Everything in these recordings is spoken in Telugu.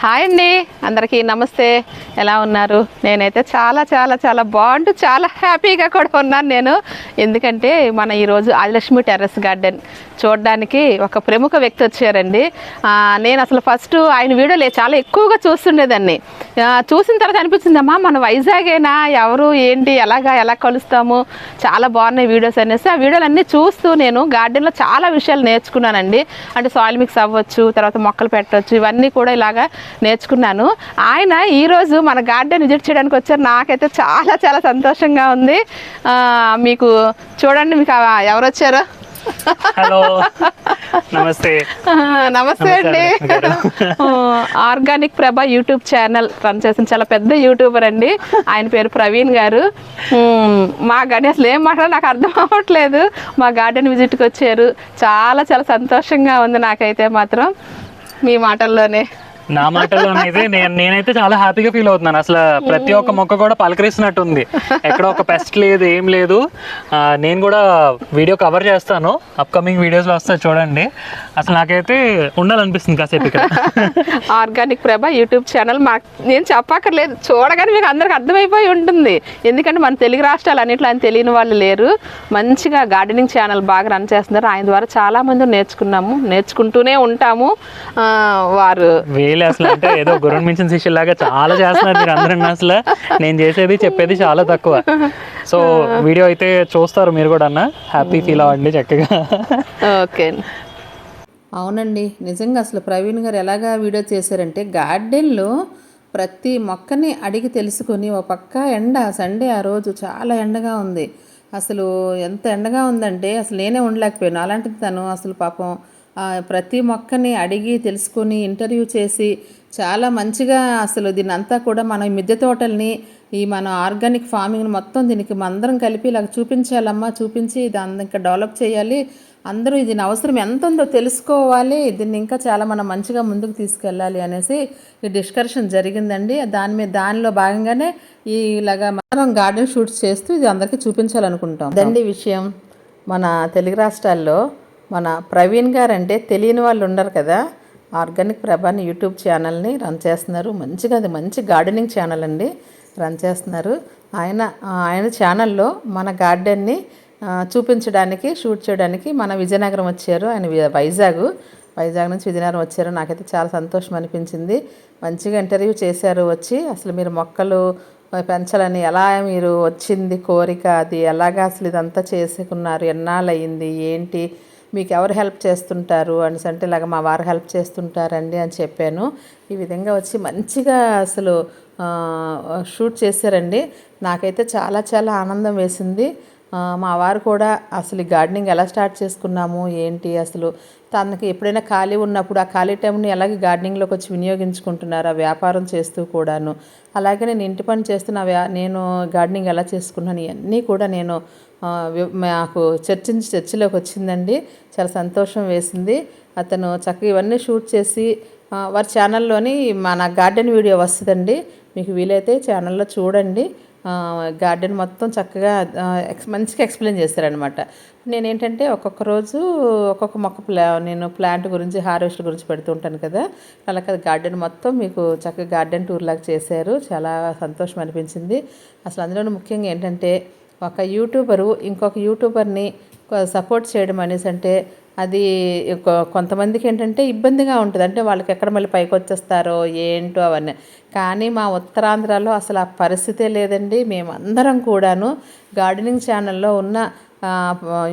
హాయ్ అండి. అందరికీ నమస్తే. ఎలా ఉన్నారు? నేనైతే చాలా చాలా చాలా బాగుంటూ చాలా హ్యాపీగా కూడా ఉన్నాను నేను. ఎందుకంటే మన ఈరోజు ఆదిలక్ష్మి టెర్రస్ గార్డెన్ చూడడానికి ఒక ప్రముఖ వ్యక్తి వచ్చారండి. నేను అసలు ఫస్ట్ ఆయన వీడియోలే చాలా ఎక్కువగా చూస్తుండేదాన్ని. చూసిన తర్వాత అనిపించింది అమ్మా మన వైజాగేనా? ఎవరు? ఏంటి? ఎలాగా? ఎలా కలుస్తాము? చాలా బాగున్నాయి వీడియోస్ అనేసి ఆ వీడియోలు అన్నీ చూస్తూ నేను గార్డెన్లో చాలా విషయాలు నేర్చుకున్నానండి. అంటే సాయిల్ మిక్స్ అవ్వచ్చు తర్వాత మొక్కలు పెట్టవచ్చు ఇవన్నీ కూడా ఇలాగా నేర్చుకున్నాను. ఆయన ఈరోజు మన గార్డెన్ విజిట్ చేయడానికి వచ్చారు. నాకైతే చాలా చాలా సంతోషంగా ఉంది. మీకు చూడండి మీకు ఎవరు వచ్చారు? హలో నమస్తే. నమస్తే అండి. Organic Prabha YouTube channel run చేసిన చాలా పెద్ద యూట్యూబర్ అండి. ఆయన పేరు ప్రవీణ్ గారు. మా గార్డెన్ అసలు ఏం మాట్లాడాలో నాకు అర్థం అవ్వట్లేదు. మా గార్డెన్ విజిట్కి వచ్చారు. చాలా చాలా సంతోషంగా ఉంది నాకైతే మాత్రం మీ మాటల్లోనే. నా మాటల్లోనైతే నేను నేనైతే చాలా హ్యాపీగా ఫీల్ అవుతున్నాను. అసలు ప్రతి ఒక్క మొక్క కూడా పలకరిస్తున్నట్టు ఉంది ఎక్కడ ఒక పెస్ట్ లేదు ఏం లేదు. నేను కూడా వీడియో కవర్ చేస్తాను. అప్కమింగ్ వీడియోస్లో వస్తాయి చూడండి. అసలు నాకైతే ఉండాలనిపిస్తుంది కాసేపు ఇక్కడ. ఆర్గానిక్ ప్రభ యూట్యూబ్ ఛానల్ మా నేను చెప్పక్కర్లేదు. చూడగానే మీకు అందరికి అర్థమైపోయి ఉంటుంది. ఎందుకంటే మన తెలుగు రాష్ట్రాలు అన్నిట్లో ఆయన తెలియని వాళ్ళు లేరు. మంచిగా గార్డెనింగ్ ఛానల్ బాగా రన్ చేస్తున్నారు. ఆయన ద్వారా చాలా మంది నేర్చుకున్నాము నేర్చుకుంటూనే ఉంటాము. వారు వేలే అసలు అంటే ఏదో గురువు మించిన శిష్యుల లాగా చాలా చేస్తున్నారు మీరు అందరూ అసలు. నేను చేసేది చెప్పేది చాలా తక్కువ. సో వీడియో అయితే చూస్తారు మీరు కూడా అన్న. హ్యాపీ ఫీల్ అవ్వండి చక్కగా. ఓకే. అవునండి. నిజంగా అసలు ప్రవీణ్ గారు ఎలాగా వీడియో చేశారంటే గార్డెన్లో ప్రతి మొక్కని అడిగి తెలుసుకొని ఒక పక్క ఎండ సండే ఆ రోజు చాలా ఎండగా ఉంది. అసలు ఎంత ఎండగా ఉందంటే అసలు నేనే ఉండలేకపోయాను. అలాంటిది తను అసలు పాపం ప్రతి మొక్కని అడిగి తెలుసుకొని ఇంటర్వ్యూ చేసి చాలా మంచిగా అసలు దీని అంతా కూడా మనం ఈ మిద్దె తోటల్ని ఈ మన ఆర్గానిక్ ఫార్మింగ్ మొత్తం దీనికి అందరం కలిపి ఇలా చూపించాలమ్మా చూపించి దాన్ని ఇంకా డెవలప్ చేయాలి. అందరూ దీని అవసరం ఎంత ఉందో తెలుసుకోవాలి. దీన్ని ఇంకా చాలా మనం మంచిగా ముందుకు తీసుకెళ్ళాలి అనేసి ఈ డిస్కషన్ జరిగిందండి. దాని మీద దానిలో భాగంగానే ఈ ఇలాగా మనం గార్డెన్ షూట్స్ చేస్తూ ఇది అందరికీ చూపించాలనుకుంటాం. దండి విషయం. మన తెలుగు రాష్ట్రాల్లో మన ప్రవీణ్ గారు అంటే తెలియని వాళ్ళు ఉండరు కదా. ఆర్గానిక్ ప్రభాని యూట్యూబ్ ఛానల్ని రన్ చేస్తున్నారు. మంచిగా అది మంచి గార్డెనింగ్ ఛానల్ అండి. రన్ చేస్తున్నారు. ఆయన ఆయన ఛానల్లో మన గార్డెన్ని చూపించడానికి షూట్ చేయడానికి మన విజయనగరం వచ్చారు. ఆయన వైజాగ్ వైజాగ్ నుంచి విజయనగరం వచ్చారు. నాకైతే చాలా సంతోషం అనిపించింది. మంచిగా ఇంటర్వ్యూ చేశారు వచ్చి. అసలు మీరు మొక్కలు పెంచాలని ఎలా మీరు వచ్చింది కోరిక? అది ఎలాగా అసలు ఇదంతా చేసుకున్నారు? ఎన్నాళ్ళు అయ్యింది ఏంటి? మీకు ఎవరు హెల్ప్ చేస్తుంటారు అని అంటే ఇలాగ మా వారు హెల్ప్ చేస్తుంటారండి అని చెప్పాను. ఈ విధంగా వచ్చి మంచిగా అసలు షూట్ చేశారండి. నాకైతే చాలా చాలా ఆనందం వేసింది. మా వారు కూడా అసలు గార్డెనింగ్ ఎలా స్టార్ట్ చేసుకున్నాము ఏంటి అసలు? తనకి ఎప్పుడైనా ఖాళీ ఉన్నప్పుడు ఆ ఖాళీ టైంని ఎలాగే గార్డెనింగ్లోకి వచ్చి వినియోగించుకుంటున్నారు ఆ వ్యాపారం చేస్తూ కూడాను. అలాగే నేను ఇంటి పని చేస్తున్న వ్యా నేను గార్డెనింగ్ ఎలా చేసుకున్నాను ఇవన్నీ కూడా నేను మాకు చర్చించి చర్చిలోకి వచ్చిందండి. చాలా సంతోషం వేసింది. అతను చక్కగా ఇవన్నీ షూట్ చేసి వారి ఛానల్లోని మన గార్డెన్ వీడియో వస్తుందండి. మీకు వీలైతే ఛానల్లో చూడండి. గార్డెన్ మొత్తం చక్కగా ఎక్స్ మంచిగా ఎక్స్ప్లెయిన్ చేశారనమాట నేనేంటంటే ఒక్కొక్క రోజు ఒక్కొక్క మొక్క ప్లా నేను ప్లాంట్ గురించి హార్వెస్ట్ గురించి పెడుతూ ఉంటాను కదా. అలా కదా గార్డెన్ మొత్తం మీకు చక్కగా గార్డెన్ టూర్ లాగా చేశారు. చాలా సంతోషం అనిపించింది. అసలు అందులోనూ ముఖ్యంగా ఏంటంటే ఒక యూట్యూబరు ఇంకొక యూట్యూబర్ని సపోర్ట్ చేయడం అనేసి అంటే అది కొంతమందికి ఏంటంటే ఇబ్బందిగా ఉంటుంది. అంటే వాళ్ళకి ఎక్కడ మళ్ళీ పైకి వచ్చేస్తారో ఏంటో అవన్నీ. కానీ మా ఉత్తరాంధ్రలో అసలు ఆ పరిస్థితే లేదండి. మేమందరం కూడాను గార్డెనింగ్ ఛానల్లో ఉన్న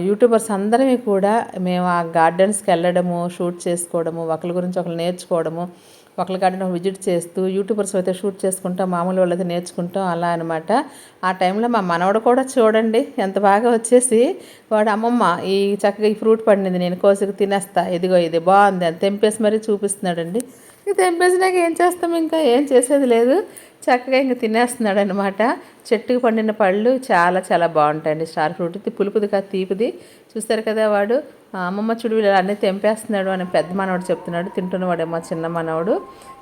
యూట్యూబర్స్ అందరమీ కూడా మేము ఆ గార్డెన్స్కి వెళ్ళడము షూట్ చేసుకోవడము ఒకరి గురించి ఒకరు నేర్చుకోవడము ఒకరి గార్డెన్ విజిట్ చేస్తూ యూట్యూబర్స్ అయితే షూట్ చేసుకుంటాం మామూలు వాళ్ళైతే నేర్చుకుంటాం అలా అనమాట ఆ టైంలో మా మనవడు కూడా చూడండి ఎంత బాగా వచ్చేసి వాడు అమ్మమ్మ ఈ చక్కగా ఈ ఫ్రూట్ పండింది నేను కోసుకు తినేస్తా ఇదిగో ఇది బాగుంది అని తెంపేసి మరీ చూపిస్తున్నాడండి. ఇక తెంపేసినాక ఏం చేస్తాం ఇంకా? ఏం చేసేది లేదు. చక్కగా ఇంకా తినేస్తున్నాడు అనమాట చెట్టుకు పండిన పళ్ళు చాలా చాలా బాగుంటాయండి. స్టార్ ఫ్రూట్ ఇది పులుపుది కాదు తీపిది. చూస్తారు కదా వాడు అమ్మమ్మ చూడు వీళ్ళు అన్నీ తెంపేస్తున్నాడు అని పెద్ద మనవాడు చెప్తున్నాడు. తింటున్నవాడేమో చిన్న మనవడు.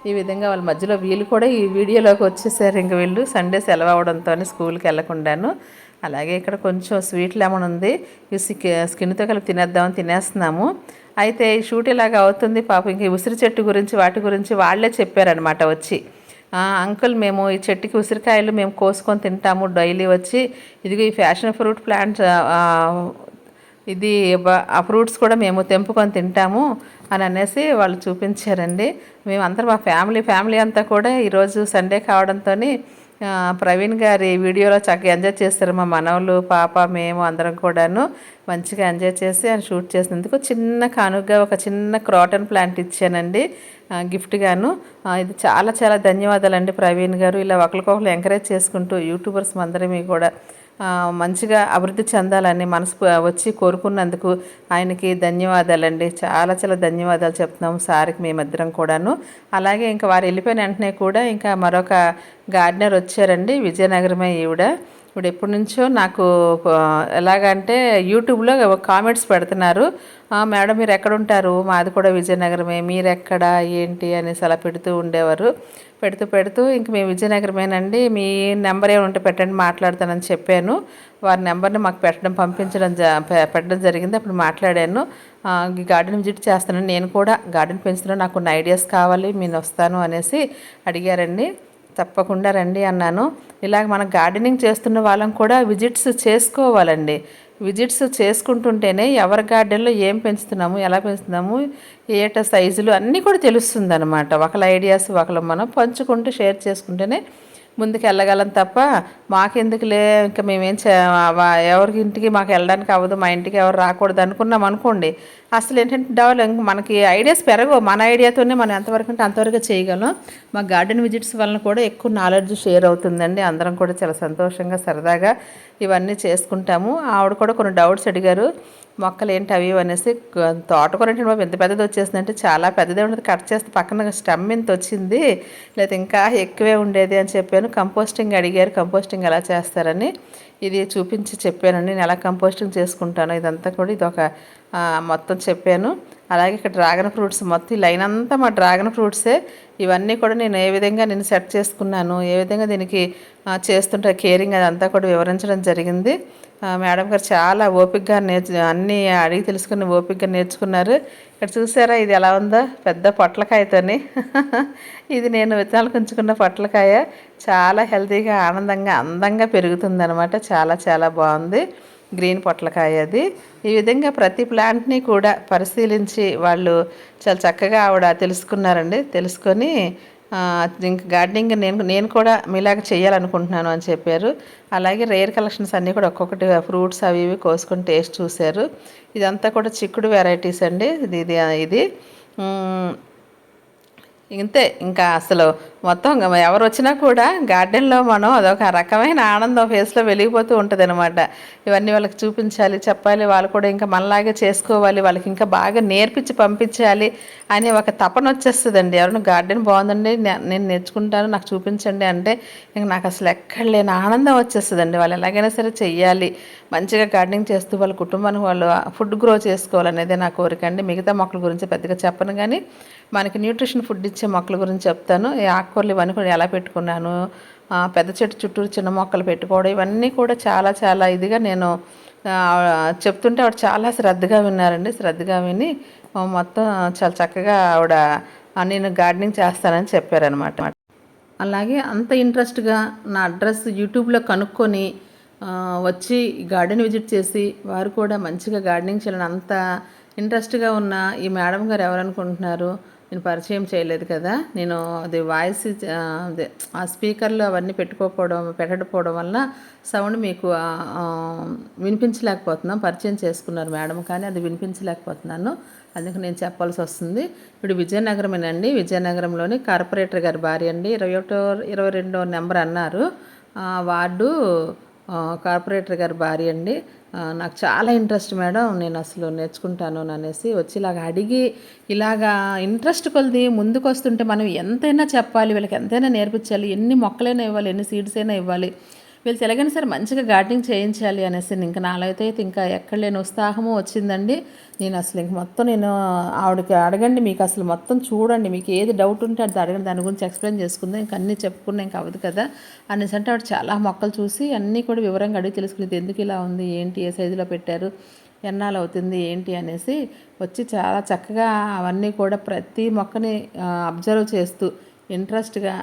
ఈ విధంగా వాళ్ళ మధ్యలో వీళ్ళు కూడా ఈ వీడియోలోకి వచ్చేసారు. ఇంక వీళ్ళు సండే సెలవు అవడంతో స్కూల్కి వెళ్ళకుండాను. అలాగే ఇక్కడ కొంచెం స్వీట్ లెమన్ ఉంది. ఈ స్కిన్తో కలిపి తినేద్దామని తినేస్తున్నాము. అయితే ఈ షూట్ ఇలాగ అవుతుంది పాపం. ఇంక ఈ ఉసిరి చెట్టు గురించి వాటి గురించి వాళ్ళే చెప్పారనమాట వచ్చి. అంకుల్ మేము ఈ చెట్టుకి ఉసిరికాయలు మేము కోసుకొని తింటాము డైలీ వచ్చి. ఇదిగో ఈ ఫ్యాషన్ ఫ్రూట్ ప్లాంట్ ఇది ఆ ఫ్రూట్స్ కూడా మేము తెంపుకొని తింటాము అని అనేసి వాళ్ళు చూపించారండి. మేమందరం మా ఫ్యామిలీ ఫ్యామిలీ అంతా కూడా ఈరోజు సండే కావడంతో ప్రవీణ్ గారి వీడియోలో చక్కగా ఎంజాయ్ చేస్తారు మా మనవలు పాప మేము అందరం కూడాను. మంచిగా ఎంజాయ్ చేసి ఆయన షూట్ చేసినందుకు చిన్న కానుకగా ఒక చిన్న క్రాటన్ ప్లాంట్ ఇచ్చానండి. గిఫ్ట్గాను ఇది చాలా చాలా ధన్యవాదాలండి ప్రవీణ్ గారు. ఇలా ఒకరికొకరు ఎంకరేజ్ చేసుకుంటూ యూట్యూబర్స్ అందరం కూడా. మంచిగా అభివృద్ధి చెందాలని మనసు వచ్చి కోరుకున్నందుకు ఆయనకి ధన్యవాదాలండి. చాలా చాలా ధన్యవాదాలు చెప్తున్నాం సార్కి మేమిద్దరం కూడాను. అలాగే ఇంకా వారు వెళ్ళిపోయిన వెంటనే కూడా ఇంకా మరొక గార్డెనర్ వచ్చారండి విజయనగరమే ఈవిడ. ఇప్పుడు ఎప్పటి నుంచో నాకు ఎలాగంటే యూట్యూబ్లో కామెంట్స్ పెడుతున్నారు. మేడం మీరు ఎక్కడ ఉంటారు మాది కూడా విజయనగరమే. మీరు ఎక్కడ ఏంటి? అనేసి అలా పెడుతూ ఉండేవారు. పెడుతూ పెడుతూ ఇంక మేము విజయనగరమేనండి. మీ నెంబర్ ఏమైనా ఉంటే పెట్టండి మాట్లాడతానని చెప్పాను. వారి నెంబర్ని మాకు పెట్టడం పంపించడం జ పె- పెట్టడం జరిగింది. అప్పుడు మాట్లాడాను. గార్డెన్ విజిట్ చేస్తాను నేను కూడా గార్డెన్ పెంచుతున్నాను. నాకు కొన్ని ఐడియాస్ కావాలి. నేను వస్తాను అనేసి అడిగారండి. తప్పకుండా రండి అన్నాను. ఇలాగ మనం గార్డెనింగ్ చేస్తున్న వాళ్ళం కూడా విజిట్స్ చేసుకోవాలండి. విజిట్స్ చేసుకుంటుంటేనే ఎవరి గార్డెన్లో ఏం పెంచుతున్నాము ఎలా పెంచుతున్నాము ఏట సైజులు అన్నీ కూడా తెలుస్తుంది అనమాట ఒకళ్ళ ఐడియాస్ ఒకళ్ళు మనం పంచుకుంటూ షేర్ చేసుకుంటేనే ముందుకు వెళ్ళగలం తప్ప మాకెందుకులే? ఇంకా మేమేం చే ఎవరికి ఇంటికి మాకు వెళ్ళడానికి అవ్వదు మా ఇంటికి ఎవరు రాకూడదు అనుకున్నాం అనుకోండి. అసలు ఏంటంటే డెవలప్ మనకి ఐడియాస్ పెరగవు. మన ఐడియాతోనే మనం ఎంతవరకు అంటే అంతవరకు చేయగలం. మా గార్డెన్ విజిట్స్ వలన కూడా ఎక్కువ నాలెడ్జ్ షేర్ అవుతుందండి. అందరం కూడా చాలా సంతోషంగా సరదాగా ఇవన్నీ చేసుకుంటాము. ఆవిడ కూడా కొన్ని డౌట్స్ అడిగారు. మొక్కలు ఏంటి అవి అనేసి తోటకూర ఏంటి బాబు ఎంత పెద్దది వచ్చేసింది అంటే చాలా పెద్దదే ఉండదు. కట్ చేస్తే పక్కన స్టమ్ ఇంత వచ్చింది. లేదా ఇంకా ఎక్కువే ఉండేది అని చెప్పాను. కంపోస్టింగ్ అడిగారు. కంపోస్టింగ్ ఎలా చేస్తారని ఇది చూపించి చెప్పానండి. నేను ఎలా కంపోస్టింగ్ చేసుకుంటాను ఇదంతా కూడా ఇది ఒక మొత్తం చెప్పాను. అలాగే ఇక్కడ డ్రాగన్ ఫ్రూట్స్ మొత్తం ఈ లైన్ అంతా మా డ్రాగన్ ఫ్రూట్సే. ఇవన్నీ కూడా నేను ఏ విధంగా నేను సెట్ చేసుకున్నాను ఏ విధంగా దీనికి చేస్తుంటే కేరింగ్ అదంతా కూడా వివరించడం జరిగింది. మేడం గారు చాలా ఓపికగా నేర్చు అన్నీ అడిగి తెలుసుకుని ఓపికగా నేర్చుకున్నారు. ఇక్కడ చూసారా ఇది ఎలా ఉందో? పెద్ద పొట్లకాయతోని ఇది నేను విత్తనాలు ఉంచుకున్న పొట్లకాయ. చాలా హెల్తీగా ఆనందంగా అందంగా పెరుగుతుందనమాట చాలా చాలా బాగుంది. గ్రీన్ పొట్లకాయ అది. ఈ విధంగా ప్రతి ప్లాంట్ని కూడా పరిశీలించి వాళ్ళు చాలా చక్కగా ఆవిడ తెలుసుకున్నారండి. తెలుసుకొని ఇంకా గార్డెనింగ్ నేను నేను కూడా మీలాగా చేయాలనుకుంటున్నాను అని చెప్పారు. అలాగే రేర్ కలెక్షన్స్ అన్నీ కూడా ఒక్కొక్కటి ఫ్రూట్స్ అవి ఇవి కోసుకొని టేస్ట్ చూశారు. ఇదంతా కూడా చిక్కుడు వెరైటీస్ అండి. ఇది ఇది ఇది. ఇంతే. ఇంకా అసలు మొత్తం ఎవరు వచ్చినా కూడా గార్డెన్లో మనం అదొక రకమైన ఆనందం ఫేస్లో వెలిగిపోతూ ఉంటుంది అనమాట ఇవన్నీ వాళ్ళకి చూపించాలి చెప్పాలి. వాళ్ళు కూడా ఇంకా మనలాగే చేసుకోవాలి. వాళ్ళకి ఇంకా బాగా నేర్పించి పంపించాలి అనే ఒక తపన వచ్చేస్తుందండి. ఎవరైనా గార్డెన్ బాగుందండి నే- నేను నేర్చుకుంటాను నాకు చూపించండి అంటే ఇంక నాకు అసలు ఎక్కడ లేని ఆనందం వచ్చేస్తుందండి. వాళ్ళు ఎలాగైనా సరే చెయ్యాలి. మంచిగా గార్డెనింగ్ చేస్తూ వాళ్ళ కుటుంబానికి వాళ్ళు ఫుడ్ గ్రో చేసుకోవాలనేదే నా కోరిక అండి. మిగతా మొక్కల గురించి పెద్దగా చెప్పను కానీ మనకి న్యూట్రిషన్ ఫుడ్ ఇచ్చే మొక్కల గురించి చెప్తాను. ఈ ఆకుకూరలు ఇవన్నీ కూడా ఎలా పెట్టుకున్నాను పెద్ద చెట్టు చుట్టూరు చిన్న మొక్కలు పెట్టుకోవడం ఇవన్నీ కూడా చాలా చాలా ఇదిగా నేను చెప్తుంటే ఆవిడ చాలా శ్రద్ధగా విన్నారండి. శ్రద్ధగా విని మొత్తం చాలా చక్కగా ఆవిడ నేను గార్డెనింగ్ చేస్తానని చెప్పారనమాట అలాగే అంత ఇంట్రెస్ట్గా నా అడ్రస్ యూట్యూబ్లో కనుక్కొని వచ్చి గార్డెన్ విజిట్ చేసి వారు కూడా మంచిగా గార్డెనింగ్ చేయాలని అంత ఇంట్రెస్ట్గా ఉన్న ఈ మేడం గారు ఎవరనుకుంటున్నారు నేను పరిచయం చేయలేదు కదా. నేను అది వాయిస్ ఆ, అదే ఆ స్పీకర్లో అవన్నీ పెట్టుకోకపోవడం పెట్టకపోవడం వల్ల సౌండ్ మీకు వినిపించలేకపోతున్నాం. పరిచయం చేసుకున్నారు మేడం కానీ అది వినిపించలేకపోతున్నాను. అందుకు నేను చెప్పాల్సి వస్తుంది. ఇప్పుడు విజయనగరమేనండి. విజయనగరంలోని కార్పొరేటర్ గారి భార్య అండి. ఇరవై ఒకటో ఇరవై రెండో నెంబర్ అన్నారు. వార్డు కార్పొరేటర్ గారి భార్య అండి. నాకు చాలా ఇంట్రెస్ట్ మేడం నేను అసలు నేర్చుకుంటాను అనేసి వచ్చి ఇలాగ అడిగి ఇలాగా ఇంట్రెస్ట్ కొలిది ముందుకు వస్తుంటే మనం ఎంతైనా చెప్పాలి వీళ్ళకి ఎంతైనా నేర్పించాలి ఎన్ని మొక్కలైనా ఇవ్వాలి ఎన్ని సీడ్స్ అయినా ఇవ్వాలి. వీళ్ళు ఎలాగైనా సరే మంచిగా గార్డెనింగ్ చేయించాలి అనేసి ఇంకా నాలో అయితే ఇంకా ఎక్కడ లేని ఉత్సాహము వచ్చిందండి. నేను అసలు ఇంక మొత్తం నేను ఆవిడకి అడగండి మీకు అసలు మొత్తం చూడండి మీకు ఏది డౌట్ ఉంటే అది అడగండి దాని గురించి ఎక్స్ప్లెయిన్ చేసుకుందాం ఇంకా అన్నీ చెప్పుకున్నా ఇంకా అవ్వదు కదా అనేసి అంటే ఆవిడ చాలా మొక్కలు చూసి అన్నీ కూడా వివరంగా అడిగి తెలుసుకునేది ఎందుకు ఇలా ఉంది ఏంటి ఏ సైజులో పెట్టారు ఎన్నాళ్ళు అవుతుంది ఏంటి? అనేసి వచ్చి చాలా చక్కగా అవన్నీ కూడా ప్రతి మొక్కని అబ్జర్వ్ చేస్తూ ఇంట్రెస్ట్గా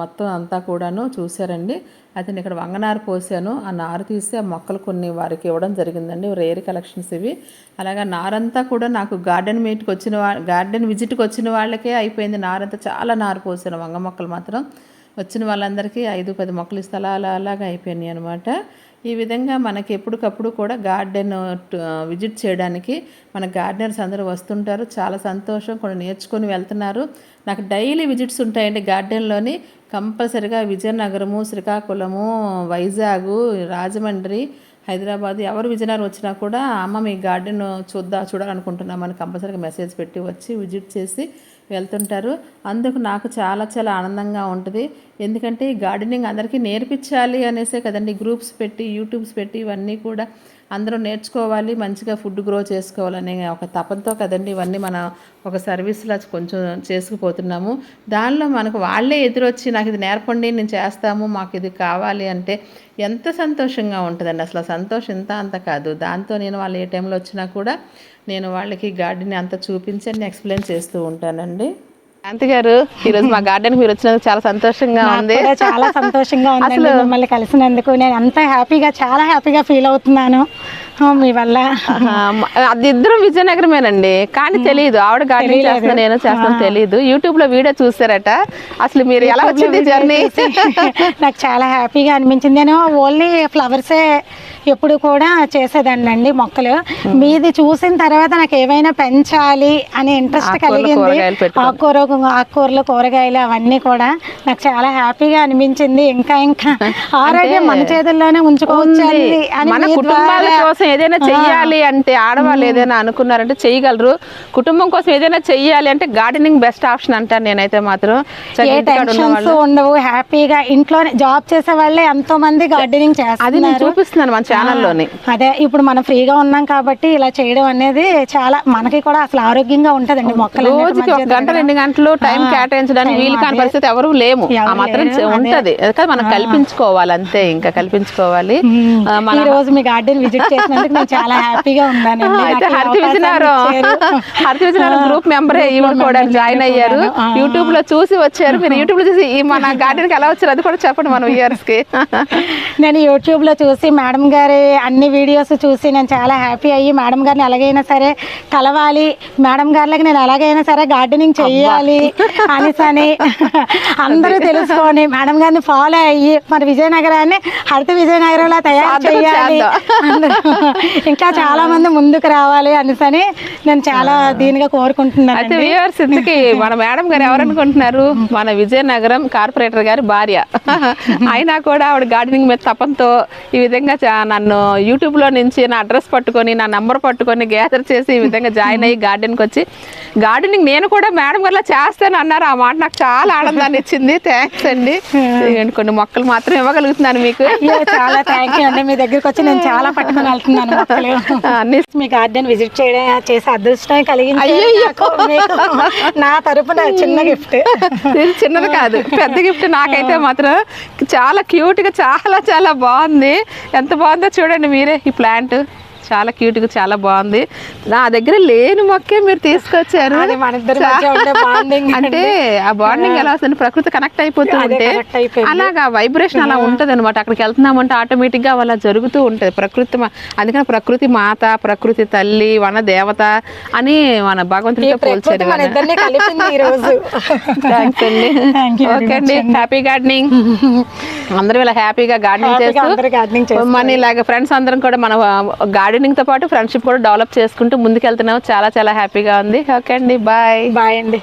మొత్తం అంతా కూడాను చూశారండి. అయితే నేను ఇక్కడ వంగనారు పోసాను. ఆ నారు తీసి ఆ మొక్కలు కొన్ని వారికి ఇవ్వడం జరిగిందండి. రేర్ కలెక్షన్స్ ఇవి. అలాగే నారంతా కూడా నాకు గార్డెన్ మీట్కి వచ్చిన వా గార్డెన్ విజిట్కి వచ్చిన వాళ్ళకే అయిపోయింది నారంతా. చాలా నారు పోసాను వంగ మొక్కలు మాత్రం. వచ్చిన వాళ్ళందరికీ ఐదు పది మొక్కలు ఇస్తే అలా అలా అలాగా అయిపోయినాయి అనమాట ఈ విధంగా మనకి ఎప్పటికప్పుడు కూడా గార్డెన్ విజిట్ చేయడానికి మన గార్డెనర్స్ అందరూ వస్తుంటారు. చాలా సంతోషం కొన్ని నేర్చుకొని వెళ్తున్నారు. నాకు డైలీ విజిట్స్ ఉంటాయండి గార్డెన్లోని. కంపల్సరిగా విజయనగరము శ్రీకాకుళము వైజాగ్ రాజమండ్రి హైదరాబాద్ ఎవరు విజయనగరం వచ్చినా కూడా అమ్మ మీ గార్డెన్ చూద్దా చూడాలనుకుంటున్నామని కంపల్సరీగా మెసేజ్ పెట్టి వచ్చి విజిట్ చేసి వెళ్తుంటారు. అందుకు నాకు చాలా చాలా ఆనందంగా ఉంటుంది. ఎందుకంటే ఈ గార్డెనింగ్ అందరికీ నేర్పించాలి అనేసే కదండి గ్రూప్స్ పెట్టి యూట్యూబ్స్ పెట్టి ఇవన్నీ కూడా అందరూ నేర్చుకోవాలి మంచిగా ఫుడ్ గ్రో చేసుకోవాలనే ఒక తపంతో కదండి ఇవన్నీ మన ఒక సర్వీస్లా కొంచెం చేసుకుపోతున్నాము. దానిలో మనకు వాళ్ళే ఎదురొచ్చి నాకు ఇది నేర్పండి నేను చేస్తాము మాకు ఇది కావాలి అంటే ఎంత సంతోషంగా ఉంటుందండి. అసలు సంతోషం ఇంత అంత కాదు. దాంతో నేను వాళ్ళు ఏ టైంలో వచ్చినా కూడా నేను వాళ్ళకి గార్డెన్ అంత చూపించి ఎక్స్ప్లెయిన్ చేస్తూ ఉంటానండి. శాంతి గారు ఈరోజు మా గార్డెన్ మీరు వచ్చినందుకు చాలా సంతోషంగా ఉంది. చాలా సంతోషంగా ఉందండి మిమ్మల్ని కలిసినందుకు. నేను అంత హ్యాపీగా చాలా హ్యాపీగా ఫీల్ అవుతున్నాను. మీ వల్ల. అది ఇద్దరం విజయనగరమేనండి. కానీ తెలియదు ఆవిడ గార్డెనింగ్ చేస్తున్నా నేను చేస్తాను తెలియదు యూట్యూబ్లో వీడియో చూసారట. అసలు మీరు ఎలా వచ్చింది జర్నీ? నాకు చాలా హ్యాపీగా అనిపించింది. నేను ఓన్లీ ఫ్లవర్సే ఎప్పుడు కూడా చేసేదాన్ని అండి మొక్కలు మీది చూసిన తర్వాత నాకు ఏవైనా పెంచాలి అనే ఇంట్రెస్ట్ కలిగింది. ఆకుకూర ఆకుకూరలు కూరగాయలు అవన్నీ కూడా నాకు చాలా హ్యాపీగా అనిపించింది. ఇంకా ఇంకా ఆరోగ్యం మన చేతుల్లోనే ఉంచుకోవచ్చు. అని కుటుంబాల కోసం ఏదైనా చెయ్యాలి అంటే ఆడవాళ్ళు ఏదైనా అనుకున్నారంటే చెయ్యగలరు. కుటుంబం కోసం ఏదైనా చెయ్యాలి అంటే గార్డెనింగ్ బెస్ట్ ఆప్షన్ అంటారు నేనైతే మాత్రం. ఏ టెన్షన్స్. ఉండవు హ్యాపీగా ఇంట్లోనే జాబ్ చేసే వాళ్ళే ఎంతో మంది గార్డెనింగ్ అది నేను చూపిస్తున్నాను ఛానల్లోని. అదే ఇప్పుడు మనం ఫ్రీగా ఉన్నాం కాబట్టి ఇలా చేయడం అనేది చాలా మనకి కూడా అసలు ఆరోగ్యంగా ఉంటదండి మొక్కలు రోజుకి ఒక గంట రెండు గంటలు టైం కేటాయించడానికి వీలు కాని. పరిస్థితి ఎవరు లేము. ఆ మాత్రం. ఉంటది. అది మనం కల్పించుకోవాలి అంతే ఇంకా కల్పించుకోవాలి. ఈ రోజు మీ గార్డెన్ విజిట్ చేసినందుకు నేను చాలా హ్యాపీగా ఉన్నానండి. అయితే హరిత విజయనగరం. హరిత విజయనగరం గ్రూప్ మెంబర్ ఈవిడ కూడా జాయిన్ అయ్యారు. యూట్యూబ్లో చూసి వచ్చారు. మీరు యూట్యూబ్లో చూసి మన గార్డెన్కి ఎలా వచ్చారు? అది కూడా చెప్పండి మన వ్యూయర్స్కి. నేను యూట్యూబ్లో చూసి మేడం గారి అన్ని వీడియోస్ చూసి నేను చాలా హ్యాపీ అయ్యి మేడం గారిని ఎలాగైనా సరే కలవాలి. మేడం గారికి నేను ఎలాగైనా సరే గార్డెనింగ్ చెయ్యాలి అనేసి అని అందరూ తెలుసుకొని మేడం గారిని ఫాలో అయ్యి మన విజయనగరాన్ని హరిత విజయనగరంలో తయారు చేయాలి ఇంకా చాలా మంది ముందుకు రావాలి అనేసి అని నేను చాలా దీనిగా కోరుకుంటున్నాను అయితే వ్యూవర్స్ ఇంతకి మన మేడం గారు ఎవరనుకుంటున్నారు మన విజయనగరం కార్పొరేటర్ గారి భార్య. అయినా కూడా ఆవిడ గార్డెనింగ్ మీద తపంతో ఈ విధంగా నన్ను యూట్యూబ్లో నుంచి నా అడ్రస్ పట్టుకొని నా నంబర్ పట్టుకొని గ్యాదర్ చేసి ఈ విధంగా జాయిన్ అయ్యి గార్డెన్కి వచ్చి గార్డెనింగ్ నేను కూడా మేడం గారిలా చేస్తాను అన్నారు. ఆ మాట నాకు చాలా ఆనందాన్ని ఇచ్చింది. థ్యాంక్స్ అండి. ఇదిగోండి కొన్ని మొక్కలు మాత్రం ఇవ్వగలుగుతున్నాను మీకు. చాలా థ్యాంక్ యూ అండి. మీ దగ్గరికి వచ్చి నేను చాలా పట్టుకొని వెళ్తున్నాను అన్ని మీ గార్డెన్ విజిట్ చేయడం చేసే అదృష్టం కలిగింది నా తరపున చిన్న గిఫ్ట్ చిన్నది కాదు పెద్ద గిఫ్ట్ నాకైతే మాత్రం చాలా క్యూట్గా చాలా చాలా బాగుంది. ఎంత బాగుందో చూడండి మీరే ఈ ప్లాంట్. చాలా క్యూట్గా చాలా బాగుంది. నా దగ్గర లేని మొక్కే మీరు తీసుకొచ్చారు. అంటే ఆ బాండింగ్ ఎలా వస్తుంది? ప్రకృతి కనెక్ట్ అయిపోతూ ఉంటే. అలాగా వైబ్రేషన్ అలా ఉంటది అనమాట అక్కడికి వెళ్తున్నామంటే ఆటోమేటిక్గా అలా జరుగుతూ ఉంటది. ప్రకృతి అందుకని ప్రకృతి మాత ప్రకృతి తల్లి వన దేవత అని మన భగవంతుడితో పోల్చారు థ్యాంక్స్ అండి. ఓకే అండి. హ్యాపీ గార్డెనింగ్ అందరూ ఇలా హ్యాపీగా గార్డెనింగ్ చేస్తూ చేస్తారు. మన ఇలాగ ఫ్రెండ్స్ అందరం కూడా మన గార్డెనింగ్ తో పాటు ఫ్రెండ్షిప్ కూడా డెవలప్ చేసుకుంటూ ముందుకెళ్తున్నాము చాలా చాలా హ్యాపీగా ఉంది. ఓకే అండి బాయ్ బాయ్ అండి.